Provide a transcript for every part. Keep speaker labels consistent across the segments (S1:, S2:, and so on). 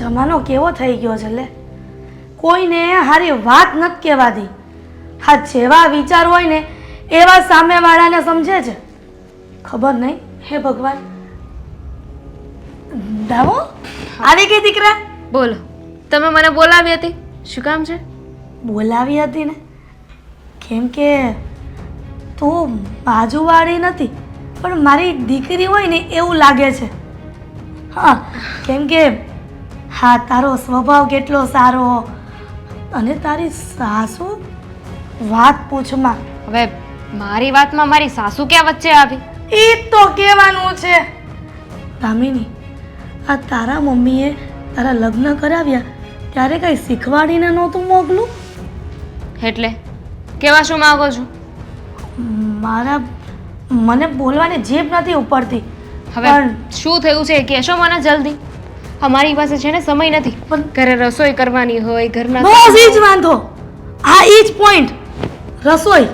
S1: જમાનો કેવો થઈ ગયો છે લે. કોઈને હારી વાત નથી કહેવાતી. હા જેવા વિચાર હોય ને એવા સામેવાળાને સમજે છે. ખબર નહીં? હે ભગવાન. દાવો? આવી ગઈ દીકરા?
S2: બોલો. તમે મને બોલાવી હતી. શું કામ છે?
S1: બોલાવી હતી ને? કેમ કે તું બાજુવાળી નથી પણ મારી દીકરી હોય ને એવું લાગે છે. હા કેમ કે હા તારો સ્વભાવ કેટલો સારો. અને તારી સાસુ? વાત પૂછમાં
S2: હવે મારી વાતમાં મારી સાસુ ક્યાં વચ્ચે આવી?
S1: એ તો કહેવાનું છે. દામિની આ તારા મમ્મીએ તારા લગ્ન કરાવ્યા ત્યારે કંઈ શીખવાડીને નહોતું મોકલું?
S2: એટલે કેવા શું માગો છો?
S1: મારા મને બોલવાની જીભ નથી ઉપડતી.
S2: હવે
S1: પણ
S2: શું થયું છે કહેશો મને જલ્દી. અમારી પાસે છે ને સમય નથી.
S1: પણ
S2: ઘરે રસોઈ કરવાની હોય ઘરના
S1: બસ એ જ વાંધો. આ એ જ પોઈન્ટ રસોઈ.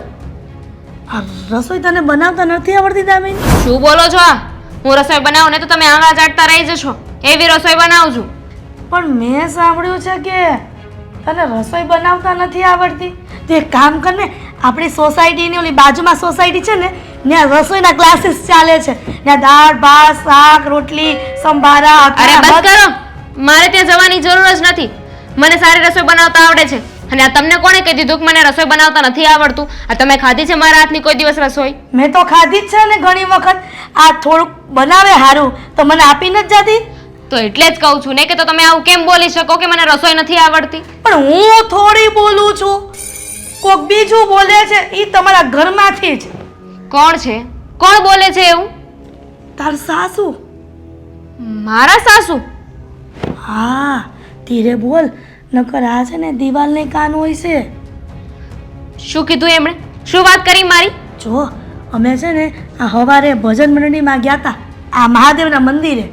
S1: આ રસોઈ તને બનાવતા નથી આવડતી દામિની?
S2: શું બોલો છો આ? હું રસોઈ બનાવું ને તો તમે આંગળા ચાટતા રહી જશો. એવી રસોઈ બનાવું છું.
S1: પણ મેં સાંભળ્યું છે કે તને રસોઈ બનાવતા નથી આવડતી. તે કામ કરને આપણી સોસાયટીની ઓલી બાજુમાં સોસાયટી છે ને ત્યાં રસોઈના ક્લાસીસ ચાલે છે. ત્યાં દાળ ભાત શાક રોટલી સંભારા
S2: અરે બસ કરો. મારે ત્યાં જવાની જરૂર જ નથી. મને સારી રસોઈ બનાવતા આવડે છે. અને આ તમને કોણે કહી દીધું કે મને રસોઈ બનાવતા નથી આવડતું? આ તમે ખાધી છે મારા હાથની કોઈ દિવસ રસોઈ?
S1: મેં તો ખાધી જ છે ને ઘણી વખત. આ થોડુંક બનાવે સારું તો મને આપીને જ જતી?
S2: તો એટલે જ કહું છું ને કે તો તમે આવું કેમ બોલી શકો કે મને રસોઈ નથી આવડતી?
S1: પણ હું થોડી બોલું છું. કોક બીજું બોલે છે એ તમારા ઘરમાંથી જ.
S2: કોણ છે? કોણ બોલે છે એવું?
S1: તાર સાસુ.
S2: મારા સાસુ?
S1: હા ધીરે બોલ નકર આ છે ને દિવાલને કાન હોય છે.
S2: શું કીધું એમણે? શું વાત કરી મારી?
S1: જો અમે છે ને આ હવારે ભજન મંડળીમાં ગયા હતા આ મહાદેવના મંદિરે.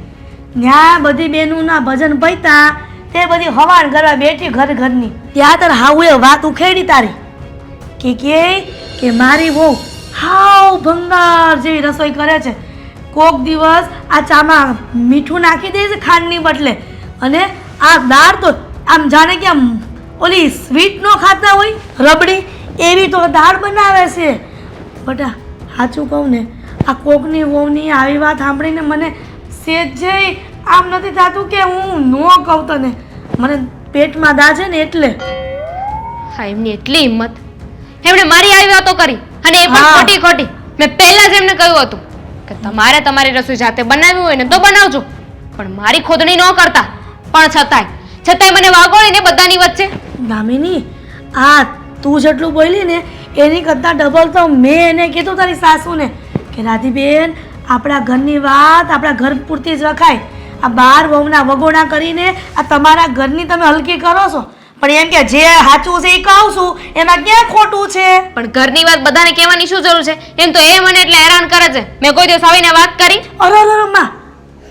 S1: ત્યાં બધી બહેનોના ભજન પૈતા તે બધી હવાન કરવા બેઠી ઘર ઘરની. ત્યાં તાર હાઉએ વાત ઉખેડી તારી. કે કે કે મારી વહુ હાવ ભંગાર જેવી રસોઈ કરે છે. કોક દિવસ આ ચામાં મીઠું નાખી દે છે ખાંડની બદલે. અને આ દાળ તો આમ જાણે કે આમ ઓલી સ્વીટ નો ખાતા હોય, રબડી, એવી તો દાળ બનાવે છે. બટા, સાચું કહું ને, આ કોકની વહુની આવી વાત સાંભળીને મને સેજે આમ નથી થતું કે હું ન કહું તને. મને પેટમાં દાજે ને એટલે.
S2: હા, એમની એટલી હિંમત. એમણે મારી આવી વાતો કરી. અને એ પણ
S1: હા.
S2: ખોટી ખોટી. મેં પહેલા જ એમને કહ્યું હતું કે તમારે તમારી રસોઈ જાતે બનાવવી હોય ને તો બનાવજો. પણ મારી ખોદણી ન કરતા. પણ છતાંય છતાંય મને વાગોળીને બધાની વચ્ચે
S1: દામિની આ તું જેટલું બોલી ને એની કરતાં ડબલ તો મેં એને કીધું તારી સાસુને કે રાધીબેન આપણા ઘરની વાત આપણા ઘર પૂરતી જ રખાય. આ બાર વહુના વગોણા કરીને આ તમારા ઘરની તમે હલકી કરો છો. પણ એમ કે જે સાચું છે એ કહું છું એમાં ક્યાં ખોટું છે?
S2: પણ ઘરની વાત બધાને કહેવાની શું જરૂર છે? એમ તો એ મને એટલે હેરાન કરે છે. મેં કોઈ દિવસ આવીને વાત કરી?
S1: અરે અરે માં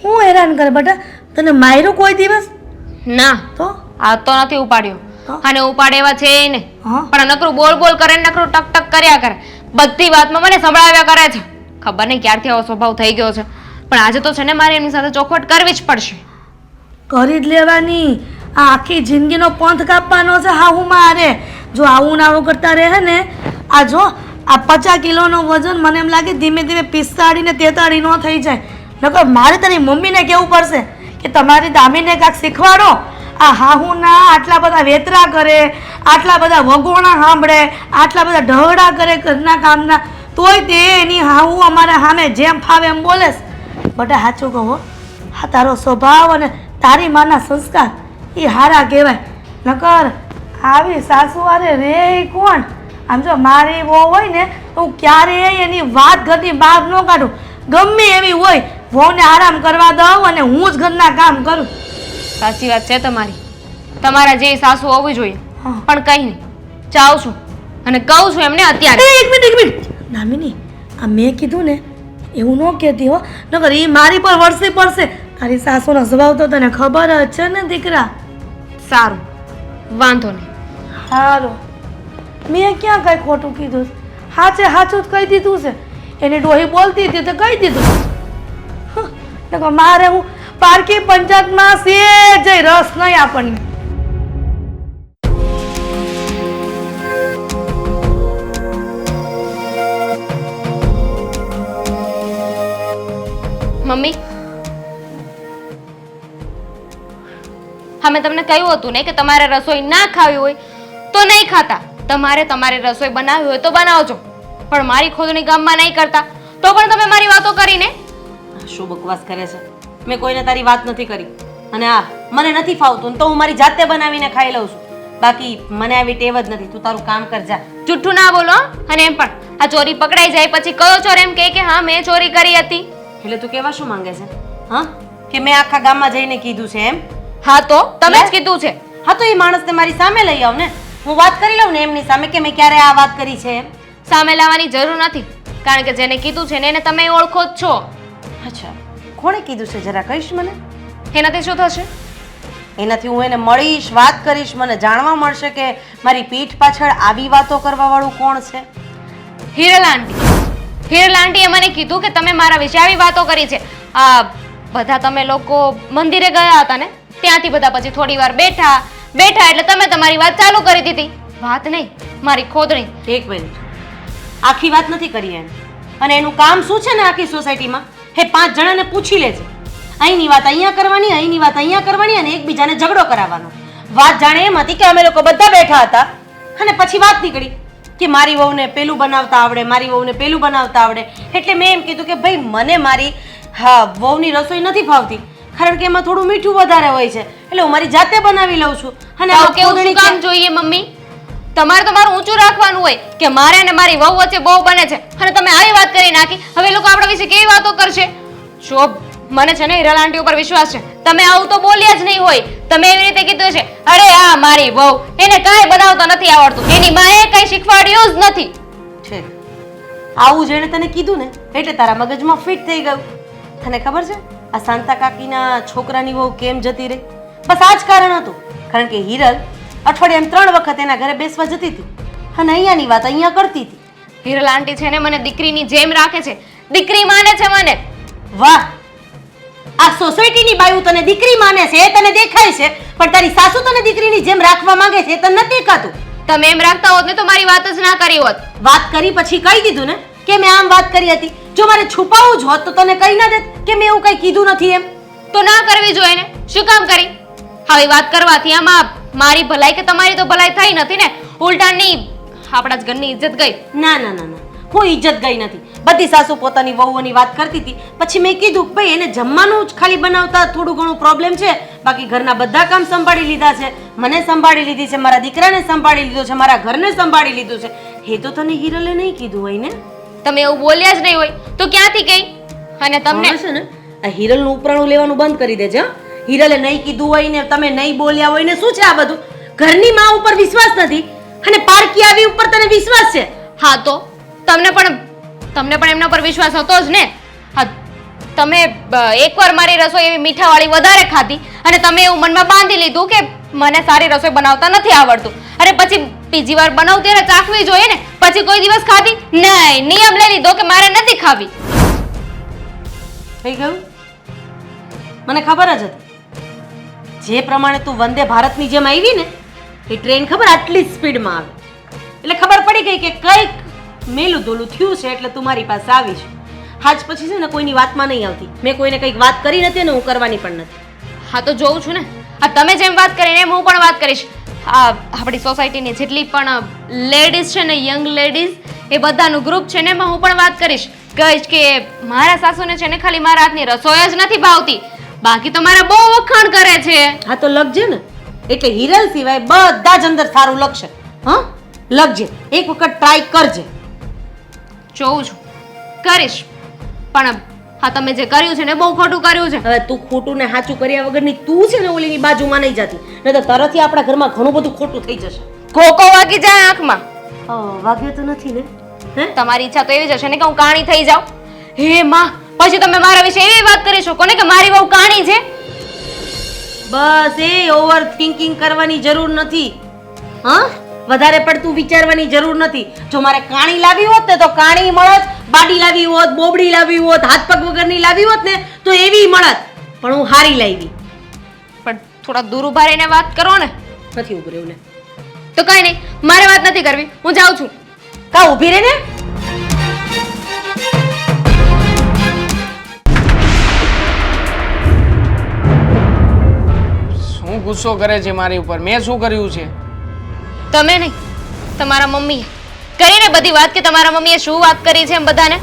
S1: હું હેરાન કરે બેટા? તને માયરો કોઈ દિવસ?
S2: ના.
S1: તો?
S2: આ તો નથી ઉપાડ્યો. અને ઉપાડ એવા છે
S1: ને.
S2: પણ નકરું બોલ બોલ કરે નકરું ટક ટક કર્યા કરે. બધી વાતમાં મને સંભળાવ્યા કરે છે. ખબર નહીં ક્યારથી આવો સ્વભાવ થઈ ગયો છે. પણ આજે તો છે ને મારે એમની સાથે ચોખવટ કરવી જ પડશે.
S1: કરી જ લેવાની. આ આખી જિંદગીનો પંથ કાપવાનો છે, હા, હું મારે. જો આવું ને આવું કરતા રહે ને, આ જો, આ પચાસ કિલોનો વજન મને એમ લાગે ધીમે ધીમે પિસ્તાળી ને તેતાળી ન થઈ જાય. નકર મારે તારી મમ્મીને કહેવું પડશે કે તમારી દામીને કાંક શીખવાડો? આ હાહુના આટલા બધા વેતરા કરે, આટલા બધા વગોણા સાંભળે, આટલા બધા ઢહડા કરે ઘરના કામના, તોય તે એની હાહુ અમારા સામે જેમ ફાવે એમ બોલેશ. બટા સાચું કહો હા તારો સ્વભાવ અને તારી માના સંસ્કાર એ હારા કહેવાય. નકર આવી સાસુ હારે રે કોણ? આમ જો મારી વહુ હોય ને તો હું ક્યારેય એની વાત ઘરની બહાર ન કાઢું. ગમે એવી હોય વહુને આરામ કરવા દઉં અને હું જ ઘરના કામ કરું.
S2: સાચી વાત છે તમારી. તમારા જેવી સાસુ હોવી જોઈએ. પણ કંઈ નહીં. જાઉં છું. અને કહું છું એમને અત્યારે.
S1: એક મિનિટ એક મિનિટ. નામિની આ મેં કીધું ને એવું ન કહેતી હો. નકર એ મારી પર વરસી પડશે. તારી સાસુનો સ્વભાવ તો તને ખબર જ છે ને દીકરા.
S2: સારું. વાંધો નહીં.
S1: સારું મેં ક્યાં કઈ ખોટું કીધું? હાચે હાચું જ કહી દીધું છે. એની ડોહી બોલતી હતી તો કહી દીધું. મારે હું પારકી પંચાયતમાં સેજય રસ નહીં આપણને.
S2: મમ્મી હા મેં તમને કહ્યું હતું ને કે તમારે રસોઈ ના ખાવી હોય તો નહીં ખાતા. તમારે તમારે રસોઈ બનાવવી હોય તો બનાવજો. પણ મારી ખોદણી ગામમાં નહીં કરતા. તો પણ તમે મારી વાતો કરીને?
S3: શું બકવાસ કરે છે? મેં કોઈને તારી વાત નથી કરી. અને આ મને નથી ફાવતું તો હું મારી જાતે બનાવીને ખાઈ લઉં છું. બાકી મને આવી ટેવ જ નથી. તું તારું કામ કર જા.
S2: જુઠ્ઠું ના બોલો? અને એમ પણ આ ચોરી પકડાઈ જાય પછી કયો ચોર એમ કહે કે હા મેં ચોરી કરી હતી.
S3: એટલે તું કેવા શું માંગે છે? હા? કે મેં આખા ગામમાં જઈને કીધું છે એમ?
S2: હા તો? તમે જ કીધું છે.
S3: હા તો એ માણસને મારી સામે લઈ આવ ને. હું વાત કરી લઉં ને એમની સામે કે મેં ક્યારે આ વાત કરી છે એમ.
S2: સામે લાવવાની જરૂર નથી કારણ કે જેને કીધું છે ને એને તમે ઓળખો જ છો.
S3: અચ્છા. કોણે કીધું છે? જરા કહીશ મને?
S2: એનાથી શું થશે?
S3: એનાથી હું એને મળીશ વાત કરીશ મને જાણવા મળશે કે મારી પીઠ પાછળ આવી વાતો કરવા વાળું કોણ છે?
S2: હિરલ આંટી. હિરલ આંટીએ મને કીધું કે તમે મારા વિશે આવી વાતો કરી છે. આ બધા તમે લોકો મંદિરે ગયા હતા ને? ત્યાંથી બધા પછી થોડી વાર બેઠા. બેઠા એટલે તમે તમારી વાત ચાલુ કરી દીધી. વાત નહીં, મારી ખોદણી.
S3: એક મિનિટ. આખી વાત નથી કરી એમ. અને એનું કામ શું છે ને આખી સોસાયટીમાં? હે, પાંચ જણાને પૂછી લેજે. અહીંની વાત અહીંયા કરવાની, અહીંની વાત અહીંયા કરવાની અને એકબીજાને ઝઘડો કરાવવાનો. વાત જાણે એમ હતી કે અમે લોકો બધા બેઠા હતા. અને પછી વાત નીકળી કે મારી વહુને પેલું બનાવતા આવડે, મારી વહુને પેલું બનાવતા આવડે. એટલે મેં એમ કીધું કે ભાઈ, મને મારી, હા, વહુની રસોઈ નથી ફાવતી. કારણ કે એમાં થોડું મીઠું વધારે હોય છે. એટલે હું મારી જાતે બનાવી લઉં છું. અને આવું
S2: કેવું શું કામ જોઈએ મમ્મી? તમારે તમારું ઊંચું રાખવાનું હોય કે મારે અને મારી વહુ વચ્ચે બહુ બને છે. અને તમે આવી વાત કરી નાખી. હવે લોકો આપણા વિશે કેવી વાતો કરશે? જો મને છે ને હિરલ આંટી ઉપર વિશ્વાસ છે. તમે આવું તો બોલ્યા જ નહીં હોય. તમે એવી રીતે કીધું છે અરે આ મારી વહુ એને કાંઈ બનાવતા નથી આવડતું. એની માએ કંઈ શીખવાડ્યું જ નથી.
S3: છે. આવું જેણે તને કીધું ને એટલે તારા મગજમાં ફિટ થઈ ગયું. તને ખબર છે? આ શાંતા કાકીના છોકરાની વહુ કેમ જતી રહી? બસ આ જ કારણ હતું. કારણ કે હિરલ અઠવાડિયામાં ત્રણ વખત એના ઘરે બેસવા જતી હતી. અને અહીંયાની વાત અહીંયા કરતી હતી.
S2: હિરલ આંટી છે ને મને દીકરીની જેમ રાખે છે. દીકરી માને છે મને.
S3: વાહ! આ સોસાયટીની બાયુ તને દીકરી માને છે એ તને દેખાય છે. પણ તારી સાસુ તને દીકરીની જેમ રાખવા માંગે છે એ તને નથી દેખાતું.
S2: તમે એમ રાખતા હોત ને તો મારી વાત જ ના કરી હોત.
S3: વાત કરી પછી કહી દીધું ને? કે મેં આમ વાત કરી હતી. જો મારે છુપાવવું જ હોત તો તને કહી ના દેત કે મેં એવું કંઈ કીધું નથી એમ.
S2: તો ના કરવી જોઈએ ને? શું કામ કરી? હવે વાત કરવાથી આમાં મારી ભલાઈ કે તમારી તો ભલાઈ થઈ નથી ને? ઉલટાની આપણા જ ઘરની ઇજ્જત ગઈ.
S3: ના ના ના ના. હું ઇજ્જત ગઈ નથી. બધી સાસુ પોતાની વહુઓની વાત કરતી હતી. પછી મેં કીધું કે ભાઈ એને જમવાનું જ ખાલી બનાવતા થોડું ઘણું પ્રોબ્લેમ છે. બાકી ઘરના બધા કામ સંભાળી લીધા છે. મને સંભાળી લીધી છે મારા દીકરાને સંભાળી લીધો છે મારા ઘરને સંભાળી લીધું છે. એ તો તને હિરલે નહીં કીધું હોય ને?
S2: તમે એવું બોલ્યા જ નહીં હોય તો ક્યાંથી કઈ અને તમને?
S3: છે ને? આ હિરલનું ઉપરાણું લેવાનું બંધ કરી દેજે હં? હિરલે નહીં કીધું હોય ને તમે નહીં બોલ્યા હોય ને શું છે આ બધું? ઘરની માં ઉપર વિશ્વાસ નથી અને પારકી આવી ઉપર તને વિશ્વાસ છે?
S2: હા તો? તમને પણ તમને પણ એમના પર વિશ્વાસ હતો જ ને? હા તમે એકવાર મારી રસોઈ એવી મીઠાવાળી વધારે ખાધી અને તમે એવું મનમાં બાંધી લીધું કે મને સારી રસોઈ બનાવતા નથી આવડતું. અરે પછી બીજી વાર બનાવું ત્યારે ચાખવી જોઈએ ને? પછી કોઈ દિવસ ખાધી? નહીં નિયમ લઈ લીધો કે મારે નથી ખાવી.
S3: થઈ ગયું? મને ખબર જ હતી. જે પ્રમાણે તું વંદે ભારતની જેમ આવી ને એ ટ્રેન ખબર આટલી સ્પીડમાં આવી. એટલે ખબર પડી ગઈ કે કંઈક મેલું દોલું થયું છે એટલે તું મારી પાસે આવી છે હાજ પછી છે ને કોઈની વાતમાં નહીં આવતી. મેં કોઈને કંઈક વાત કરી નથી અને હું કરવાની પણ નથી.
S2: હા તો જોઉં છું ને. આ તમે જેમ વાત કરીને એમ હું પણ વાત કરીશ. આ આપણી સોસાયટીની જેટલી પણ લેડીઝ છે ને યંગ લેડીઝ એ બધાનું ગ્રુપ છે ને એમાં હું પણ વાત કરીશ. કહીશ કે મારા સાસુને છે ને ખાલી મારા હાથની રસોઈ જ નથી ભાવતી. બાકી તો મારા બહુ વખાણ કરે છે.
S3: હા તો લખજે ને. એટલે હિરલ સિવાય બધા જ અંદર સારું લખશે હા? લખજે એક વખત ટ્રાય કરજે.
S2: જોઉં છું. કરીશ. પણ હા તમે જે કર્યું છે ને બહુ ખોટું કર્યું છે.
S3: હવે તું ખોટું ને સાચું કર્યા વગરની તું છે ને ઓલીની બાજુમાં નહીં જતી. નહીં તો તરતથી આપણા ઘરમાં ઘણું બધું ખોટું થઈ જશે.
S2: ખોખો વાગી જાય આંખમાં.
S3: વાગ્યો તો નથી ને? હે?
S2: તમારી ઈચ્છા તો એવી જ હશે ને કે હું કાણી થઈ જાઉં. હે માં પછી તમે મારા વિશે એવી વાત કરી શકો ને કે મારી બહુ કાણી છે?
S3: બસ એ ઓવર થિંકિંગ કરવાની જરૂર નથી. હા? વધારે પડતું વિચારવાની જરૂર નથી. જો મારે કાણી લાવી હોત ને તો કાણી મળત બાડી લાવી હોત બોબડી લાવી હોત હાથ પગ વગરની લાવી હોત ને તો એવી મળત. પણ હું હારી લાવી.
S2: પણ થોડા દૂર ઊભા રહીને વાત કરો ને.
S3: નથી ઉભું રહેવું ને.
S2: તો કઈ નહીં મારે વાત નથી કરવી. હું જાઉં છું.
S3: કા ઊભી રહે ને?
S4: શું ગુસ્સો કરે છે મારી ઉપર? મેં શું કર્યું છે?
S2: તમે નહીં તમારા મમ્મીએ. કરીને બધી વાત કે તમારા મમ્મીએ શું વાત કરી છે એમ બધાને?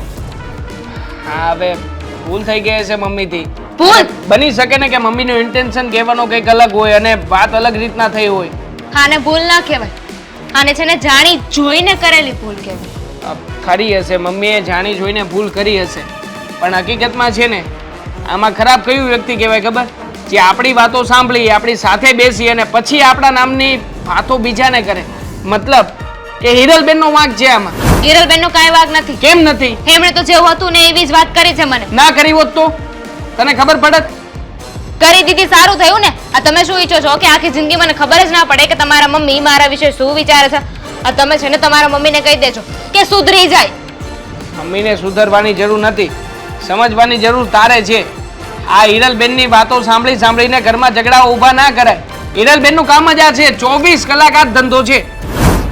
S4: હા હવે ભૂલ થઈ ગઈ છે મમ્મીથી.
S2: ભૂલ?
S4: બની શકે ને કે મમ્મીનું ઇન્ટેન્શન કહેવાનો કંઈક અલગ હોય અને વાત અલગ રીતના થઈ હોય.
S2: આને ભૂલ ના કહેવાય. આને છે ને જાણી જોઈને કરેલી ભૂલ કહેવાય.
S4: ખરી હશે. મમ્મીએ જાણી જોઈને ભૂલ કરી હશે. પણ હકીકતમાં છે ને આમાં ખરાબ કયું વ્યક્તિ કહેવાય ખબર? જે આપણી વાતો સાંભળી આપણી સાથે બેસી અને પછી આપણા નામની વાતો બીજાને કરે. મતલબ કે હિરલબેનનો વાંક છે આમાં.
S2: હિરલબેનનો કાંઈ વાંક નથી.
S4: કેમ નથી?
S2: એમણે તો જેવું હતું ને એવી જ વાત કરી છે મને.
S4: ના કરી હોત તો? તને ખબર પડત
S2: કરી દીધી સારું થયું ને? આ તમે શું ઈચ્છો છો? કે આખી જિંદગી મને ખબર જ ના પડે કે તમારા મમ્મી મારા વિશે શું વિચારે છે? આ તમે છે ને તમારા મમ્મીને કહી દેજો કે સુધરી જાય.
S4: મમ્મીને સુધરવાની જરૂર નથી. સમજવાની જરૂર તારે છે. આ હિરલબેનની વાતો સાંભળી સાંભળીને ઘરમાં ઝઘડા ઊભા ના કરાય. હિરલબેનનું કામ જ આ છે. ચોવીસ કલાક આ જ ધંધો છે.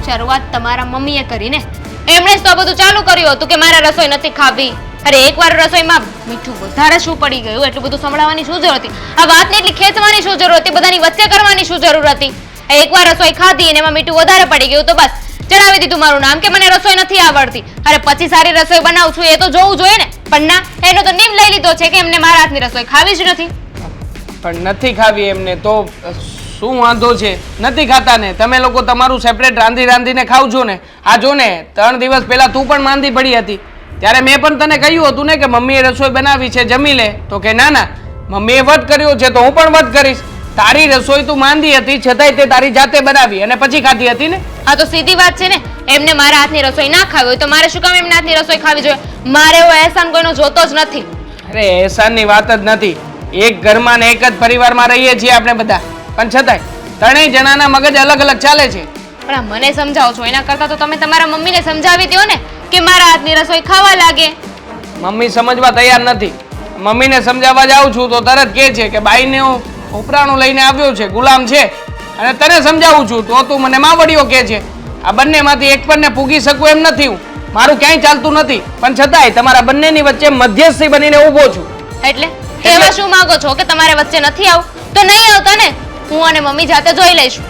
S2: શરૂઆત તમારા મમ્મીએ કરીને. એમણે જ તો બધું ચાલુ કર્યું હતું કે મારા રસોઈ નથી ખાવી. અરે એકવાર રસોઈમાં મીઠું વધારે શું પડી ગયું? એટલું બધું સંભળાવવાની શું જરૂર હતી? આ વાતને એટલી ખેંચવાની શું જરૂર હતી? બધાની વચ્ચે કરવાની શું જરૂર હતી? એકવાર રસોઈ ખાધી અને એમાં મીઠું વધારે પડી ગયું તો બસ. ચડાવી દીધું મારું નામ કે મને રસોઈ નથી આવડતી. અરે પછી સારી રસોઈ બનાવું છું એ તો જોવું જોઈએ ને. પણ ના એનો તો નિમ લઈ લીધો છે કે એમને મારા હાથની રસોઈ ખાવી જ નથી.
S4: પણ નથી ખાવી એમને તો શું વાંધો છે? નથી ખાતા ને તમે લોકો તમારું સેપરેટ રાંધી રાંધીને ખાવ છો ને? આ જો ને ત્રણ દિવસ પહેલાં તું પણ માંદી પડી હતી. ત્યારે મેં પણ તને કહ્યું હતું ને કે મમ્મીએ રસોઈ બનાવી છે જમી લે. તો કે ના ના મમ્મીએ વધ કર્યો છે તો હું પણ વધ કરીશ. તારી રસોઈ તું માંદી હતી છતાંય તે તારી જાતે બનાવી અને પછી ખાધી હતી ને?
S2: આ તો સીધી વાત છે ને. એમને મારા હાથની રસોઈ ના ખાવી હોય તો મારે શું કામ એમના હાથની રસોઈ ખાવી જોઈએ? મારે એવો અહેસાન કોઈનો જોતો જ નથી.
S4: અરે એહસાનની વાત જ નથી. એક ઘરમાં ને એક જ પરિવારમાં રહીએ છીએ આપણે બધા. પણ છતાંય ત્રણેય જણાના મગજ અલગ અલગ ચાલે છે.
S2: પણ આ મને સમજાવો છો એના કરતાં તો તમે તમારા મમ્મીને સમજાવી દો ને કે મારા હાથની રસોઈ ખાવા લાગે.
S4: મમ્મી સમજવા તૈયાર નથી. મમ્મીને સમજાવવા જાઉં છું તો તરત કહે છે કે બાઈને હું ઉપરાણું લઈને આવ્યો છે ગુલામ છે. અને તને સમજાવું છું તો તું મને માવડીઓ કહે છે. આ બંનેમાંથી એક પણને પૂગી શકું એમ નથી હું. મારું ક્યાંય ચાલતું નથી. પણ છતાંય તમારા બંનેની વચ્ચે મધ્યસ્થી બનીને ઊભો છું.
S2: એટલે એમાં શું માંગો છો કે તમારે વચ્ચે નથી આવું? તો નહીં આવતા ને? હું અને મમ્મી જાતે જોઈ લઈશું.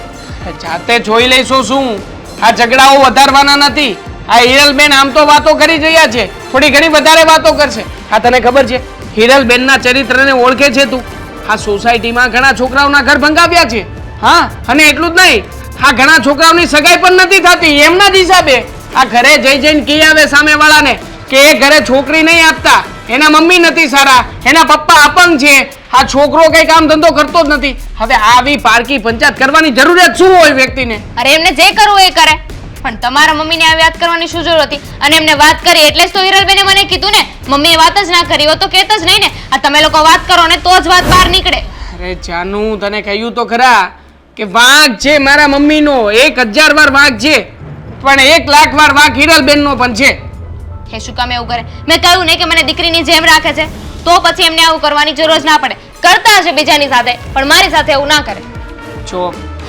S4: જાતે જોઈ લઈશું શું? આ ઝઘડાઓ વધારવાના નથી. આ હિરલબેન આમ તો વાતો કરી રહ્યા છે. થોડી ઘણી વધારે વાતો કરશે. આ તને ખબર છે? હિરલબેનના ચરિત્રને ઓળખે છે તું? આ સોસાયટીમાં ઘણા છોકરાઓના ઘર ભંગાવ્યા છે. હા? અને એટલું જ નહીં. આ ઘણા છોકરાઓની સગાઈ પણ નથી થતી. એમના જ હિસાબે. આ ઘરે જઈ જઈને કહી આવે સામેવાળાને. કે એ ઘરે છોકરી નહીં આપતા. એના મમ્મી નથી સારા. એના પપ્પા અપંગ છે. આ છોકરો કઈ કામ ધંધો કરતો જ નથી. હવે આવી પારકી પંચાયત કરવાની જરૂરિયાત શું હોય વ્યક્તિને?
S2: અરે એમને જે કરવું એ કરે. પણ તમારા મમ્મીને આવી વાત કરવાની શું જરૂર હતી? અને એમને વાત કરી એટલે જ તો હિરલબેને મને કીધું ને મમ્મીએ વાત જ ના કરી તો કહેત જ નહીં ને. આ તમે લોકો વાત કરો ને તો જ વાત બહાર નીકળે.
S4: અરે જાનુ તને કહ્યું તો ખરા કે વાંક છે મારા મમ્મીનો. એક હજાર વાર વાંક છે પણ એક લાખ વાર વાંક હિરલબેનનો પણ છે.
S2: હે શું કામ એવું કરે? મેં કહ્યું ને કે મને દીકરીની જેમ રાખે છે. તો પછી એમને આવું કરવાની જરૂર જ ના પડે. કરતા હશે બીજાની સાથે પણ મારી સાથે એવું ના કરે.
S4: જો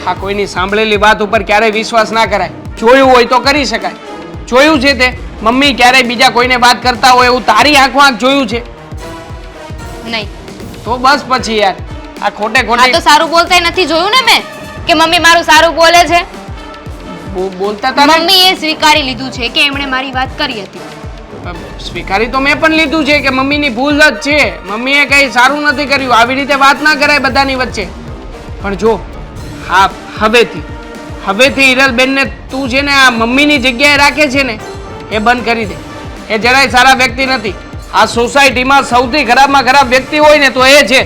S4: આ કોઈની સાંભળેલી વાત ઉપર ક્યારેય વિશ્વાસ ના કરાય જોયું હોય તો કરી શકાય. જોયું છે તે મમ્મી ક્યારેય બીજા કોઈને વાત કરતા હોય એવું તારી આંખો આંખ જોયું છે?
S2: નહીં.
S4: તો બસ પછી યાર આ ખોટે
S2: આ તો સારું બોલતા નથી જોયું ને મેં કે મમ્મી મારું સારું બોલે છે?
S4: બોલતા તારા?
S2: મમ્મી એ સ્વીકારી લીધું છે કે એમણે મારી વાત કરી હતી.
S4: સ્વીકારી તો મેં પણ લીધું છે કે મમ્મીની ભૂલ જ છે. મમ્મીએ કંઈ સારું નથી કર્યું. આવી રીતે વાત ના કરાય બધાની વચ્ચે. પણ જો હા હવેથી હવેથી હિરલબેનને તું છે ને આ મમ્મીની જગ્યાએ રાખે છે ને એ બંધ કરી દે. એ જરાય સારા વ્યક્તિ નથી. આ સોસાયટીમાં સૌથી ખરાબમાં ખરાબ વ્યક્તિ હોય ને તો એ છે.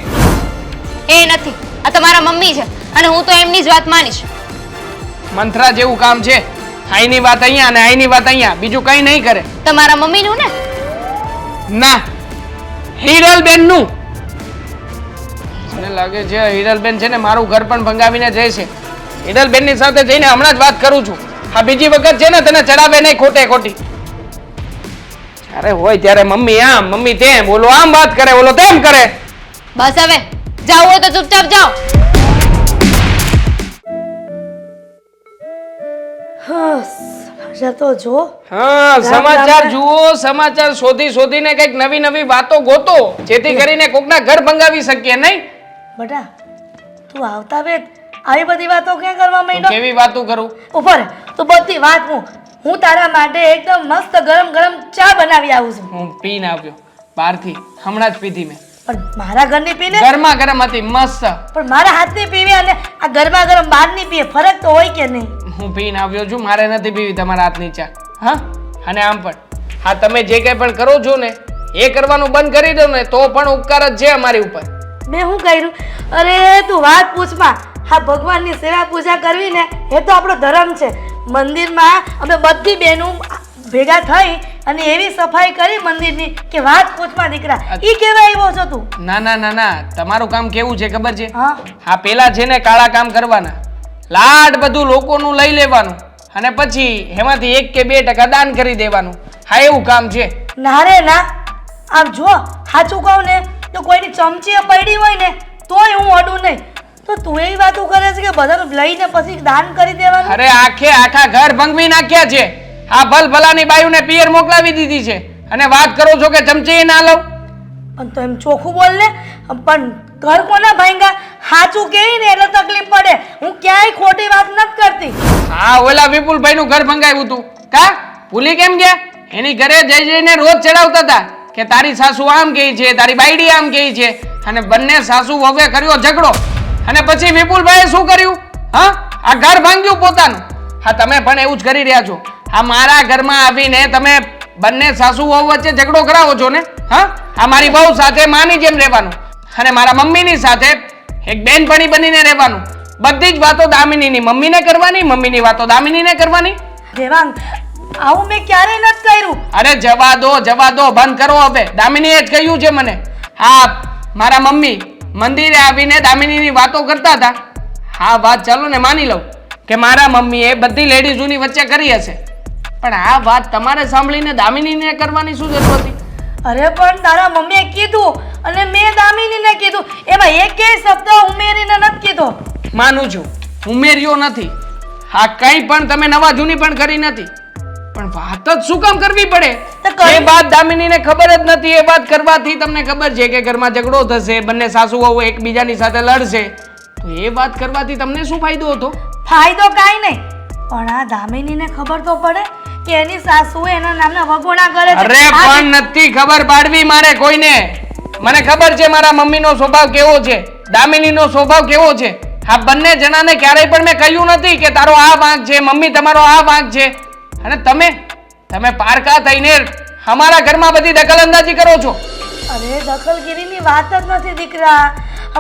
S2: એ નથી. આ તમારા મમ્મી છે. અને હું તો એમની જ વાત માનીશ.
S4: મંથરા જેવું કામ છે. અહીંની વાત અહીંયા અને અહીંની વાત અહીંયા. બીજું કંઈ નહીં કરે.
S2: તમારા મમ્મીનું ને?
S4: ના. હિરલબેનનું. મને લાગે છે હિરલબેન છે ને મારું ઘર પણ ભંગાવીને જાય છે. હિરલબેનની સાથે જઈને હમણાં જ વાત કરું છું. આ બીજી વખત છે ને તને ચડાવે નહીં ખોટે ખોટી. અરે હોય ત્યારે મમ્મી આમ મમ્મી તેમ ઓલો આમ વાત કરે ઓલો તેમ કરે.
S2: બસ હવે. જાવ હોય તો ચૂપચાપ જાઓ.
S1: હા, જો.
S4: હા સમાચાર જુઓ સમાચાર શોધી શોધીને કંઈક નવી નવી વાતો ગોતો. જેથી કરીને કોકના ઘર ભંગાવી શકીએ નહીં?
S1: બટા તું આવતા વેત આવી બધી વાતો ક્યાં કરવા
S4: તો
S1: માંડ્યો?
S4: કેવી વાતો કરું?
S1: ઉપર તું બધી વાત હું હું તારા માટે એકદમ મસ્ત ગરમ ગરમ ચા બનાવી આવું છું.
S4: હું પીને આવ્યો બહારથી હમણાં જ પીધી મેં.
S1: પણ મારા ઘરની પીને?
S4: ગરમા ગરમ હતી મસ્ત.
S1: પણ મારા હાથની પીવી અને આ ગરમા ગરમ બહારની પીએ ફરક તો હોય કે નહીં?
S4: હું પીને આવ્યો છું મારે નથી પીવી તમારા હાથની ચા. હા? અને આમ પણ. હા તમે જે કંઈ પણ કરો છો ને એ કરવાનું બંધ કરી દો ને તો પણ ઉપકાર જ છે અમારી ઉપર.
S1: મેં શું કર્યું? અરે તું વાત પૂછમાં હા ભગવાનની સેવા પૂજા કરવી ને એ તો આપણો ધર્મ છે. મંદિરમાં અમે બધી બહેનો ભેગા થઈ અને એવી સફાઈ કરી મંદિરની કે વાત પૂછવા દીકરા ઈ કેવા આવ્યો છો તું?
S4: ના ના ના ના તમારું કામ કેવું છે ખબર છે?
S1: હા.
S4: હા પેલા છે ને કાળા કામ કરવાના. લાડ બધું લોકોનું લઈ લેવાનું અને પછી એમાંથી એક કે બે ટકા દાન કરી દેવાનું. હા એવું કામ છે.
S1: ના રે ના. આમ જો સાચું કહું ને તો કોઈની ચમચી પડી હોય ને તોય હું અડું નહીં. તો તું એવી વાતો કરે છે કે બધાનું લઈને પછી દાન કરી દેવાનું?
S4: અરે આખે આખા ઘર ભંગવી નાખ્યા છે. આ ભલ ભલાની બાયુને પિયર મોકલાવી દીધી છે. અને વાત કરો છો કે ચમચી ના લઉં?
S1: પણ તો એમ ચોખ્ખું બોલ ને. પણ ઘર કોના ભાંગા સાચું કે ને એટલે તકલીફ પડે. હું ક્યાંય ખોટી વાત નથી કરતી.
S4: હા ઓલા વિપુલભાઈ નું ઘર ભંગાવ્યું હતું કા? ભૂલી કેમ ગયા? એની ઘરે જઈ જઈને રોજ ચડાવતા હતા કે તારી સાસુ આમ કહે છે તારી બાયડી આમ કહે છે. અને બંને સાસુ વવે કર્યો ઝઘડો. અને પછી વિપુલભાઈએ શું કર્યું? હા આ ઘર ભાંગ્યું પોતાનું. હા તમે પણ એવું જ કરી રહ્યા છો. આ મારા ઘરમાં આવીને તમે બંને સાસુ વહુ વચ્ચે ઝઘડો કરાવો છો ને? હા? આ મારી બહુ સાથે માની જેમ રહેવાનું. અને મારા મમ્મીની સાથે એક બેનપણી બનીને રહેવાનું. બધી જ વાતો દામિનીની મમ્મીને કરવાની મમ્મીની વાતો દામિનીને કરવાની.
S1: દેવાંગ આવું મેં ક્યારેય નથી કર્યું.
S4: અરે જવા દો જવા દો બંધ કરો હવે. દામિનીએ જ કહ્યું છે મને. હા મારા મમ્મી મંદિરે આવીને દામિનીની વાતો કરતા હતા. હા વાત ચાલો ને માની લઉં કે મારા મમ્મીએ બધી લેડીઝોની વચ્ચે કરી હશે. પણ આ વાત તમારે સાંભળીને દામિનીને કરવાની શું જરૂર હતી?
S1: અરે પણ તારા મમ્મીએ કીધું અને મેં દામિનીને કીધું. એમાં એકેય શબ્દ ઉમેરીને નથી કીધો.
S4: માનું છું ઉમેર્યો નથી. હા કંઈ પણ તમે નવા જૂની પણ કરી નથી. પણ વાત જ શું કામ કરવી પડે? એ વાત દામિનીને ખબર જ નથી એ વાત કરવાથી તમને ખબર છે કે ઘરમાં ઝઘડો થશે બંને સાસુ વહુ એકબીજાની સાથે લડશે. તો એ વાત કરવાથી તમને શું ફાયદો હતો?
S1: ફાયદો કાંઈ નહીં. પણ આ દામિનીને ખબર તો પડે કે એની સાસુ એના નામના વગોણા કરે છે?
S4: અરે પણ નથી ખબર પાડવી મારે કોઈને. મને ખબર છે મારા મમ્મીનો સ્વભાવ કેવો છે દામિનીનો સ્વભાવ કેવો છે. આ બંને જણાને ક્યારેય પણ મેં કહ્યું નથી કે તારો આ વાંક છે મમ્મી તમારો આ વાંક છે. અને તમે તમે પારકા થઈને અમારા ઘરમાં બધી દખલ અંદાજી કરો છો.
S1: અરે દખલગીરીની વાત જ નથી દીકરા.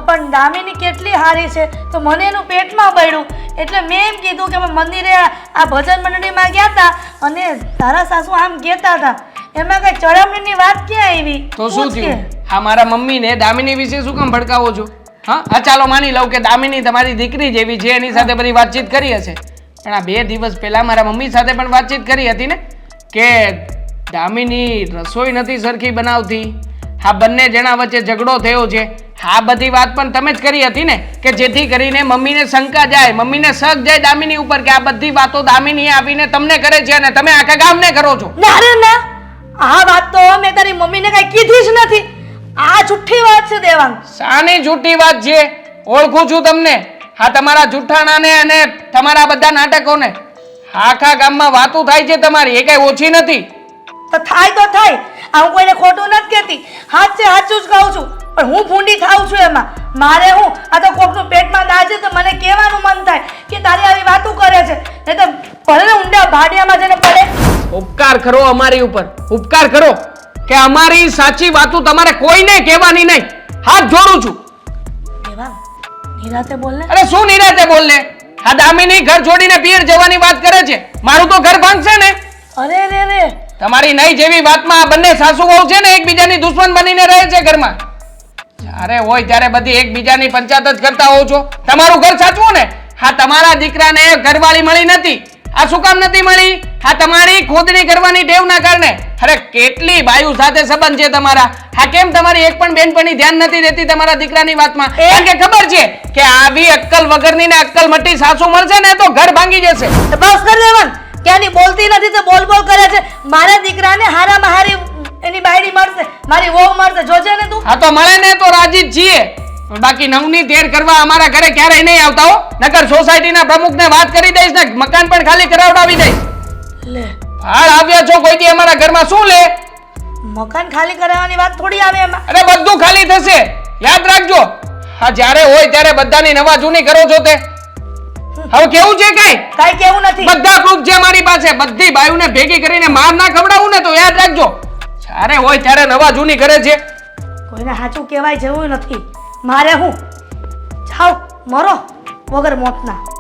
S1: પણ દામિની કેટલી હારી છે? તો મને એનું પેટમાં બળ્યું. એટલે મેં એમ કીધું કે મંદિરે આ ભજન મંડળીમાં ગયા હતા અને તારા સાસુ આમ કહેતા હતા. એમાં કઈ ચડામણીની વાત ક્યાં આવી?
S4: તો શું થયું? હા મારા મમ્મીને દામિની વિશે શું કામ ભડકાવો છો? હા હા ચાલો માની લઉં કે દામિની તમારી દીકરી જેવી છે એની સાથે બધી વાતચીત કરી હશે. પણ આ બે દિવસ પહેલા મારા મમ્મી સાથે પણ વાતચીત કરી હતી ને કે દામિની રસોઈ નથી સરખી બનાવતી. આ બંને જણા વચ્ચે ઝઘડો થયો છે. આ બધી વાત પણ તમે જ કરી હતી ને? કે જેથી કરીને મમ્મીને શંકા જાય મમ્મીને શક જાય દામિની ઉપર કે આ બધી વાતો દામિની આવીને તમને કરે છે અને તમે આખા ગામને કરો છો.
S1: ના રે ના. આ વાત તો મેં તારી મમ્મીને કઈ કીધી જ નથી. આ જુઠ્ઠી વાત છે દેવાંગ.
S4: શાની જૂઠી વાત છે? ઓળખું છું તમને. હા તમારા જૂઠાણાને અને તમારા બધા નાટકોને. આખા ગામમાં વાતો થાય છે તમારી એ કઈ ઓછી નથી.
S1: થાય તો થાય. આ હું કોઈને ખોટું નથી કહેતી. હાથ છે સાચું જ કહું છું. પણ હું ભૂંડી થાઉં છું એમાં. મારે હું? આ તો કોકનું પેટમાં દાજે તો મને કહેવાનું મન થાય કે તારી આવી વાતો કરે છે. નહીં તો ભલે ને ઊંડા ભાડિયામાં જઈને પડે.
S4: ઉપકાર કરો અમારી ઉપર. ઉપકાર કરો. કે અમારી સાચી વાતો તમારે કોઈને કહેવાની નહીં. હાથ જોડું છું.
S1: દેવાંગ નિરાતે બોલ ને.
S4: અરે શું નિરાતે બોલ ને? આ દામિની ઘર છોડીને પિયર જવાની વાત કરે છે. મારું તો ઘર ભાંગશે ને?
S1: અરે રે રે.
S4: તમારી નહીં જેવી વાતમાં આ બંને સાસુ વહુ છે ને એકબીજાની દુશ્મન બનીને રહે છે ઘરમાં. જ્યારે હોય ત્યારે બધી એકબીજાની પંચાયત જ કરતા હોવ છો. તમારું ઘર સાચવું ને? હા તમારા દીકરાને ઘરવાળી મળી નથી. આ શું કામ નથી મળી? હા તમારી ખોદણી કરવાની ટેવના કારણે. અરે કેટલી બાયુ સાથે સંબંધ છે તમારા? હા કેમ તમારી એક પણ બેનપણી ધ્યાન નથી દેતી તમારા દીકરાની વાતમાં? કારણ કે ખબર છે કે આવી અક્કલ વગરની ને અક્કલ મટી સાસુ મળશે ને તો ઘર ભાંગી જશે.
S1: બસ કરી દેવાનું. ક્યાંની બોલતી નથી તો બોલ બોલ કરે છે. મારા દીકરાને હારામાં હારી એની બાયડી મળશે મારી વહુ મળશે. જોજે ને તું.
S4: હા તો મળે ને તો રાજી જ છીએ બાકી નવની તેર કરવા અમારા ઘરે ક્યારેય નહીં આવતા હો. નકર સોસાયટીના પ્રમુખને વાત કરી દઈશ ને મકાન પણ ખાલી કરાવડાવી દઈશ.
S1: લે.
S4: હાલ આવ્યા છો કોઈ દી અમારા ઘરમાં શું લે?
S1: મકાન ખાલી કરાવવાની વાત થોડી આવે એમાં.
S4: અરે બધું ખાલી થશે. યાદ રાખજો. હા જ્યારે હોય ત્યારે બધાની નવા જૂની કરો છો તે. હવે કેવું છે કઈ?
S1: કઈ કેવું નથી.
S4: બધા પ્રૂફ છે મારી પાસે. બધી બાયુને ભેગી કરીને માર ના ખવડાવું ને તો યાદ રાખજો. જ્યારે હોય ત્યારે નવા જૂની કરે છે.
S1: કોઈને સાચું કહેવાય જેવું નથી. મારે હું? જાઓ મરો વગર મોતના.